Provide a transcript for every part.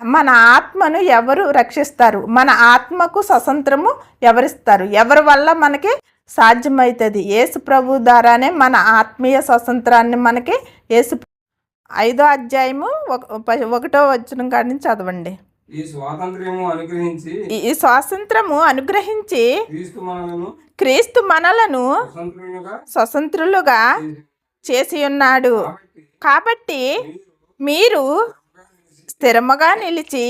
మన ఆత్మను ఎవరు రక్షిస్తారు? మన ఆత్మకు స్వతంత్రము ఎవరిస్తారు? ఎవరి వల్ల మనకి సాధ్యమవుతుంది యేసు ప్రభు ద్వారానే మన ఆత్మీయ స్వతంత్రాన్ని మనకి యేసు ఐదో అధ్యాయము ఒకటో వచ్చిన కాడి నుంచి చదవండి. ఈ స్వాతంత్ర్యము అనుగ్రహించి ఈ- స్వాతంత్రము అనుగ్రహించి క్రీస్తు మనలను స్వతంత్రులుగా చేసి- ఉన్నాడు. కాబట్టి మీరు స్థిరముగా నిలిచి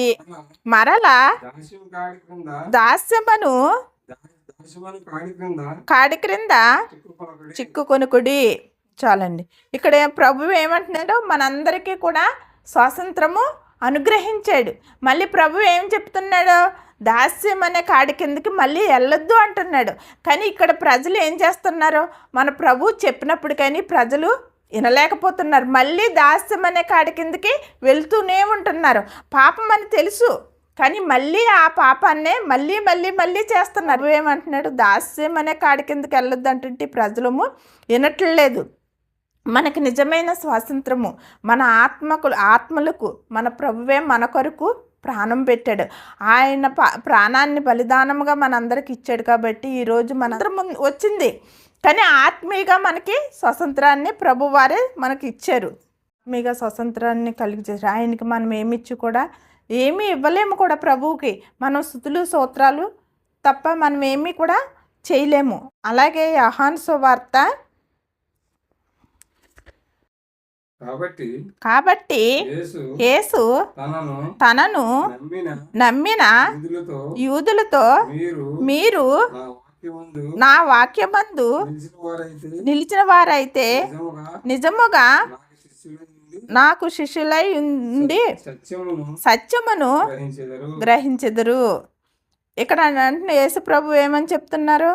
మరలా దాస్యం కాడి క్రింద దాస్యమును కాడి క్రింద కాడి క్రింద చిక్కుకొనకుడి. చిక్కుకొనుకుడి. చాలండి. ఇక్కడ ప్రభు ఏమంటున్నాడు మనందరికీ కూడా స్వాతంత్రము అనుగ్రహించాడు. మళ్ళీ ప్రభు ఏం చెప్తున్నాడు? దాస్యం అనే కాడి కిందకి మళ్ళీ వెళ్ళొద్దు అంటున్నాడు. కానీ ఇక్కడ ప్రజలు ఏం చేస్తున్నారు? మన ప్రభు చెప్పినప్పుడు కానీ ప్రజలు వినలేకపోతున్నారు. మళ్ళీ దాస్యం అనే కాడి కిందకి వెళ్తూనే ఉంటున్నారు. పాపం అని తెలుసు కానీ మళ్ళీ ఆ పాపాన్నే మళ్ళీ మళ్ళీ మళ్ళీ చేస్తున్నారు. ఏమంటున్నాడు? దాస్యం అనే కాడి కిందకి వెళ్ళొద్దు అంటుంటే ప్రజలము వినట్లేదు. మనకి నిజమైన స్వాతంత్రము మన ఆత్మకు ఆత్మలకు మన ప్రభువే మన కొరకు ప్రాణం పెట్టాడు. ఆయన ప్రాణాన్ని బలిదానముగా మనందరికి ఇచ్చాడు కాబట్టి ఈరోజు మనందరం ముందు వచ్చింది. కానీ ఆత్మీయంగా మనకి స్వతంత్రాన్ని ప్రభువారే మనకి ఇచ్చారు. ఆత్మీయంగా స్వతంత్రాన్ని కలిగి చేశారు. ఆయనకి మనం ఏమిచ్చి కూడా ఏమీ ఇవ్వలేము కూడా ప్రభువుకి. మనం స్థుతులు స్తోత్రాలు తప్ప మనం ఏమీ కూడా చేయలేము. అలాగే యహాన్ సువార్త కాబట్టి కాబట్టి యేసు తనను నమ్మిన యూదులతో మీరు నా వాక్యమందు నిలిచిన వారైతే నిజముగా నాకు శిష్యులై ఉండి సత్యమును గ్రహించెదరు. ఇక్కడ అంటే యేసుప్రభు ఏమని చెప్తున్నారు?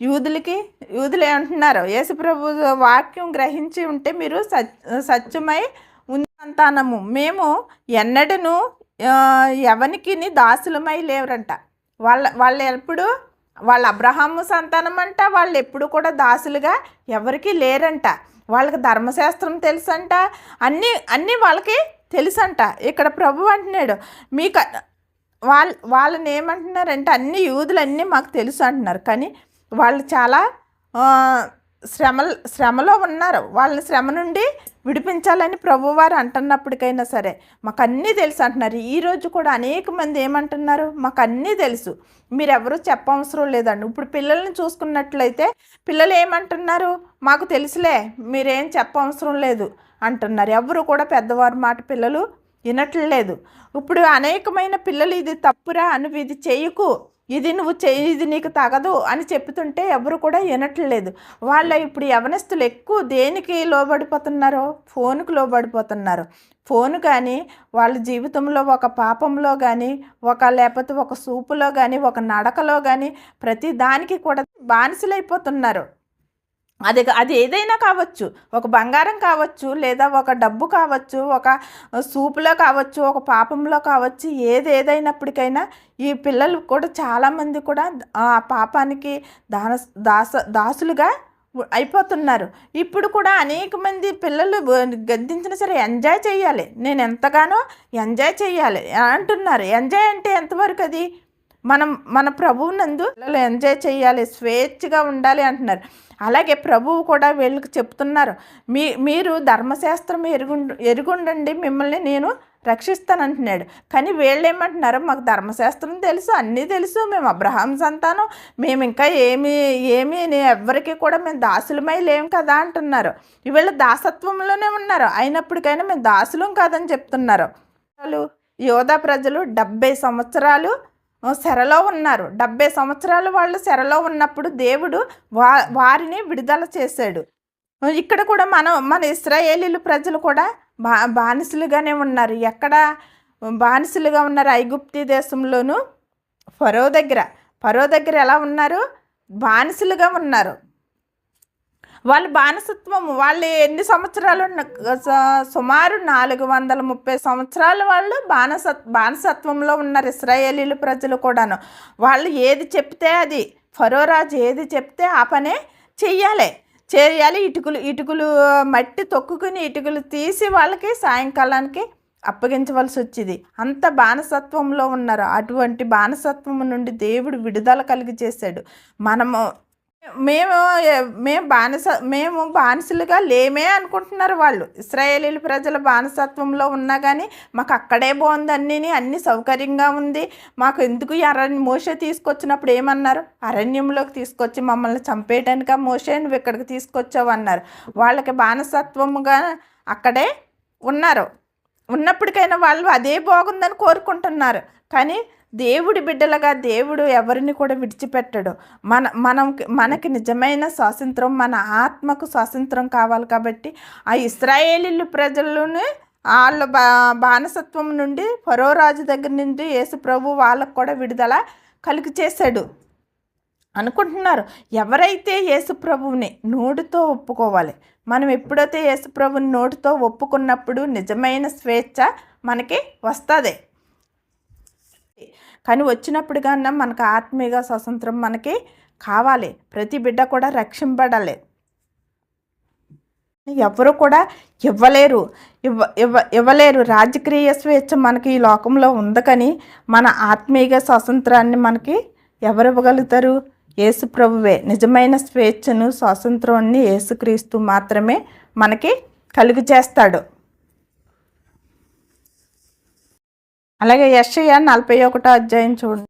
యూదులకి యూదులు ఏమంటున్నారు యేసుప్రభు వాక్యం గ్రహించి ఉంటే మీరు సత్ సత్యమై ఉంది సంతానము. మేము ఎన్నడను ఆ, ఎవనికి దాసులమై లేవరంట. వాళ్ళ వాళ్ళు ఎప్పుడు వాళ్ళ అబ్రహాము సంతానం అంట వాళ్ళు ఎప్పుడు కూడా దాసులుగా ఎవరికీ లేరంట. వాళ్ళకి ధర్మశాస్త్రం తెలుసంట. అన్నీ అన్నీ వాళ్ళకి తెలుసంట. ఇక్కడ ప్రభు అంటున్నాడు మీకు వాళ్ళ వాళ్ళని ఏమంటున్నారంటే అన్ని యూదులు అన్నీ మాకు తెలుసు అంటున్నారు. కానీ వాళ్ళు చాలా శ్రమ శ్రమలో ఉన్నారు. వాళ్ళని శ్రమ నుండి విడిపించాలని ప్రభువారు అంటున్నప్పటికైనా సరే మాకు అన్నీ తెలుసు అంటున్నారు. ఈరోజు కూడా అనేక మంది ఏమంటున్నారు? మాకు అన్నీ తెలుసు. మీరెవరూ చెప్పవసరం లేదండి. ఇప్పుడు పిల్లల్ని చూసుకున్నట్లయితే పిల్లలు ఏమంటున్నారు? మాకు తెలుసులే మీరేం చెప్పవసరం లేదు అంటున్నారు. ఎవరు కూడా పెద్దవారు మాట పిల్లలు వినట్లేదు. ఇప్పుడు అనేకమైన పిల్లలు ఇది తప్పురా అని ఇది చేయకు. ఇది నువ్వు చేయి ఇది నీకు తగదు అని చెప్తుంటే ఎవరు కూడా వినట్లేదు. వాళ్ళ ఇప్పుడు యవనస్తులు ఎక్కువ దేనికి లోబడిపోతున్నారో? ఫోన్కు లోబడిపోతున్నారు. ఫోన్ కానీ వాళ్ళ జీవితంలో ఒక పాపంలో కానీ ఒక లేకపోతే ఒక సూపులో కానీ ఒక నడకలో కానీ ప్రతి దానికి కూడా బానిసలైపోతున్నారు. అది అది ఏదైనా కావచ్చు. ఒక బంగారం కావచ్చు లేదా ఒక డబ్బు కావచ్చు ఒక సూపులో కావచ్చు ఒక పాపంలో కావచ్చు ఏది ఏదైనప్పటికైనా ఈ పిల్లలు కూడా చాలామంది కూడా ఆ పాపానికి దాన దాస దాసులుగా అయిపోతున్నారు. ఇప్పుడు కూడా అనేక మంది పిల్లలు గద్దించినా సరే ఎంజాయ్ చేయాలి. నేను ఎంతగానో ఎంజాయ్ చేయాలి. అంటున్నారు. ఎంజాయ్ అంటే ఎంతవరకు అది? మనం మన ప్రభువునందు పిల్లలు ఎంజాయ్ చేయాలి స్వేచ్ఛగా ఉండాలి అంటున్నారు. అలాగే ప్రభువు కూడా వీళ్ళకి చెప్తున్నారు మీ మీరు ధర్మశాస్త్రం ఎరుగుండు ఎరుగుండండి మిమ్మల్ని నేను రక్షిస్తానంటున్నాడు. కానీ వీళ్ళు ఏమంటున్నారు మాకు ధర్మశాస్త్రం తెలుసు అన్నీ తెలుసు మేము అబ్రహాం సంతానం మేము ఇంకా ఏమి ఏమి ఎవరికి కూడా మేము దాసులమై లేం కదా అంటున్నారు. వీళ్ళు దాసత్వంలోనే ఉన్నారు అయినప్పటికైనా మేము దాసులం కాదని చెప్తున్నారు. వాళ్ళు యోధా ప్రజలు డెబ్బై సంవత్సరాలు సెరలో ఉన్నారు. డెబ్బై సంవత్సరాలు వాళ్ళు సెరలో ఉన్నప్పుడు దేవుడు వా వారిని విడుదల చేశాడు. ఇక్కడ కూడా మనం మన ఇస్రాయేలీలు ప్రజలు కూడా బా బానిసలుగానే ఉన్నారు. ఎక్కడ బానిసలుగా ఉన్నారు? ఐగుప్తి దేశంలోనూ ఫరో దగ్గర. ఫరో దగ్గర ఎలా ఉన్నారు? బానిసలుగా ఉన్నారు. వాళ్ళు బానిసత్వం వాళ్ళు ఎన్ని సంవత్సరాలు ఉన్న స- సుమారు నాలుగు వందల ముప్పై సంవత్సరాలు వాళ్ళు బానిస బానిసత్వంలో ఉన్నారు ఇస్రాయేలీలు ప్రజలు కూడాను. వాళ్ళు ఏది చెప్తే అది ఫరోరాజు ఏది చెప్తే ఆ పనే చెయ్యాలి. చేయాలి ఇటుకలు ఇటుకలు మట్టి తొక్కుకుని ఇటుకలు తీసి వాళ్ళకి సాయంకాలానికి అప్పగించవలసి వచ్చేది. అంత బానిసత్వంలో ఉన్నారు. అటువంటి బానిసత్వం నుండి దేవుడు విడుదల కలిగి చేశాడు. మనము మేము మేము బానిస మేము బానిసలుగా లేమే అనుకుంటున్నారు వాళ్ళు. ఇస్రాయేలీల ప్రజల బానిసత్వంలో ఉన్నా కానీ మాకు అక్కడే బాగుంది అన్నీ అన్ని సౌకర్యంగా ఉంది. మాకు ఎందుకు అరణ్య మోసే తీసుకొచ్చినప్పుడు ఏమన్నారు? అరణ్యంలోకి తీసుకొచ్చి మమ్మల్ని చంపేయడానిక మోసే నువ్వు ఇక్కడికి తీసుకొచ్చావు అన్నారు. వాళ్ళకి బానిసత్వముగా అక్కడే ఉన్నారు. ఉన్నప్పటికైనా వాళ్ళు అదే బాగుందని కోరుకుంటున్నారు. కానీ దేవుడి బిడ్డలుగా దేవుడు ఎవరిని కూడా విడిచిపెట్టడు. మన మనం మనకి నిజమైన స్వాతంత్రం మన ఆత్మకు స్వాతంత్రం కావాలి కాబట్టి ఆ ఇస్రాయేలీలు ప్రజలను వాళ్ళ బా బానిసత్వం నుండి పరోరాజు దగ్గర నుండి యేసు ప్రభు వాళ్ళకు కూడా విడుదల కలిగి చేశాడు. అనుకుంటున్నారు ఎవరైతే యేసు ప్రభువుని నోటితో ఒప్పుకోవాలి మనం ఎప్పుడైతే యేసు ప్రభుని నోటితో ఒప్పుకున్నప్పుడు నిజమైన స్వేచ్ఛ మనకి వస్తుంది. కానీ వచ్చినప్పుడు కన్నా మనకు ఆత్మీయ స్వతంత్రం మనకి కావాలి. ప్రతి బిడ్డ కూడా రక్షింపడాలి ఎవరు కూడా ఇవ్వలేరు. ఇవ్వ ఇవ్వ ఇవ్వలేరు. రాజకీయ స్వేచ్ఛ మనకి ఈ లోకంలో ఉంది కానీ మన ఆత్మీయ స్వాతంత్రాన్ని మనకి ఎవరు ఇవ్వగలుగుతారు యేసు ప్రభువే. నిజమైన స్వేచ్ఛను స్వాతంత్రాన్ని యేసుక్రీస్తు మాత్రమే మనకి కలుగు చేస్తాడు అలాగే యెషయా నలభై ఒకటో అధ్యాయం చూడండి.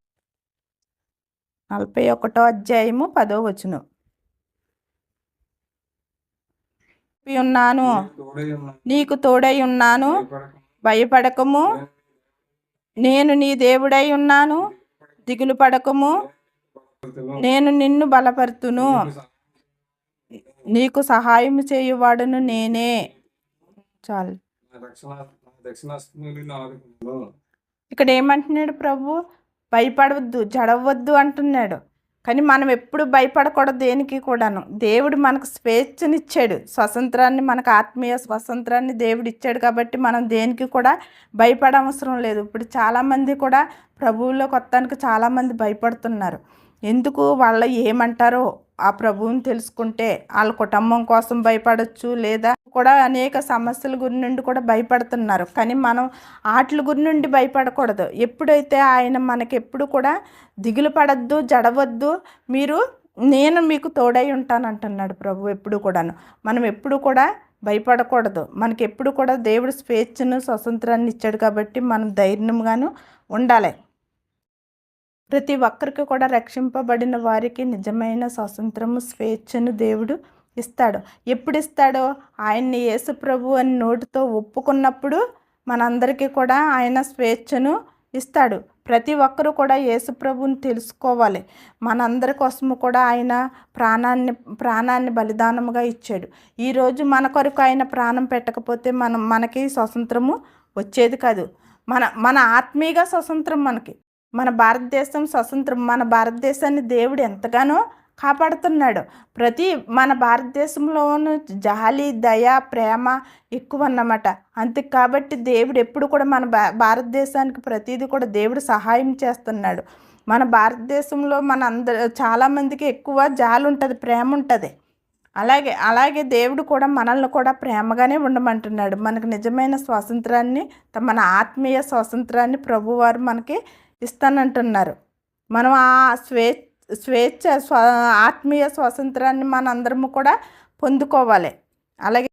నలభై ఒకటో అధ్యాయము పదో వచనం. ఉన్నాను ఉన్నాను. నీకు తోడై ఉన్నాను. భయపడకము. నేను నీ దేవుడై ఉన్నాను. దిగులు పడకము. నేను నిన్ను బలపరుతును. నీకు సహాయం చేయువాడును నేనే. చాలు. ఇక్కడ ఏమంటున్నాడు ప్రభు? భయపడవద్దు జడవద్దు అంటున్నాడు. కానీ మనం ఎప్పుడు భయపడకూడదు దేనికి కూడాను. దేవుడు మనకు స్వేచ్ఛనిచ్చాడు. స్వతంత్రాన్ని మనకు ఆత్మీయ స్వతంత్రాన్ని దేవుడు ఇచ్చాడు కాబట్టి మనం దేనికి కూడా భయపడవసరం లేదు. ఇప్పుడు చాలామంది కూడా ప్రభువులో కొత్తానికి చాలామంది భయపడుతున్నారు. ఎందుకు వాళ్ళ ఏమంటారో ఆ ప్రభువుని తెలుసుకుంటే వాళ్ళ కుటుంబం కోసం భయపడవచ్చు లేదా కూడా అనేక సమస్యల గురి నుండి కూడా భయపడుతున్నారు. కానీ మనం ఆటల గురి నుండి భయపడకూడదు. ఎప్పుడైతే ఆయన మనకి ఎప్పుడు కూడా దిగులు పడద్దు జడవద్దు మీరు నేను మీకు తోడై ఉంటాను అంటున్నాడు ప్రభు ఎప్పుడు కూడాను. మనం ఎప్పుడు కూడా భయపడకూడదు. మనకి ఎప్పుడు కూడా దేవుడు స్వేచ్ఛను స్వతంత్రాన్ని ఇచ్చాడు కాబట్టి మనం ధైర్యంగాను ఉండాలి. ప్రతి ఒక్కరికి కూడా రక్షింపబడిన వారికి నిజమైన స్వాతంత్రము స్వేచ్ఛను దేవుడు ఇస్తాడు. ఎప్పుడు ఇస్తాడో? ఆయన్ని యేసు ప్రభు అని నోటితో ఒప్పుకున్నప్పుడు మనందరికీ కూడా ఆయన స్వేచ్ఛను ఇస్తాడు. ప్రతి ఒక్కరూ కూడా యేసుప్రభుని తెలుసుకోవాలి. మనందరి కోసము కూడా ఆయన ప్రాణాన్ని ప్రాణాన్ని బలిదానముగా ఇచ్చాడు. ఈరోజు మన కొరకు ఆయన ప్రాణం పెట్టకపోతే మనం మనకి స్వతంత్రము వచ్చేది కాదు. మన మన ఆత్మీయ స్వతంత్రం మనకి. మన భారతదేశం స్వతంత్రం మన భారతదేశాన్ని దేవుడు ఎంతగానో కాపాడుతున్నాడు. ప్రతి మన భారతదేశంలోనూ జాలి దయ ప్రేమ ఎక్కువ అన్నమాట అంతే కాబట్టి దేవుడు ఎప్పుడు కూడా మన భా భారతదేశానికి ప్రతిదీ కూడా దేవుడు సహాయం చేస్తున్నాడు. మన భారతదేశంలో మన అందరు చాలామందికి ఎక్కువ జాలి ఉంటుంది ప్రేమ ఉంటుంది అలాగే అలాగే దేవుడు కూడా మనల్ని కూడా ప్రేమగానే ఉండమంటున్నాడు. మనకు నిజమైన స్వాతంత్రాన్ని త- మన ఆత్మీయ స్వాతంత్రాన్ని ప్రభువారు మనకి ఇస్తానంటున్నారు. మనం ఆ స్వే స్వేచ్ఛ స్వ ఆత్మీయ స్వాతంత్రాన్ని మనందరము కూడా పొందుకోవాలి. అలాగే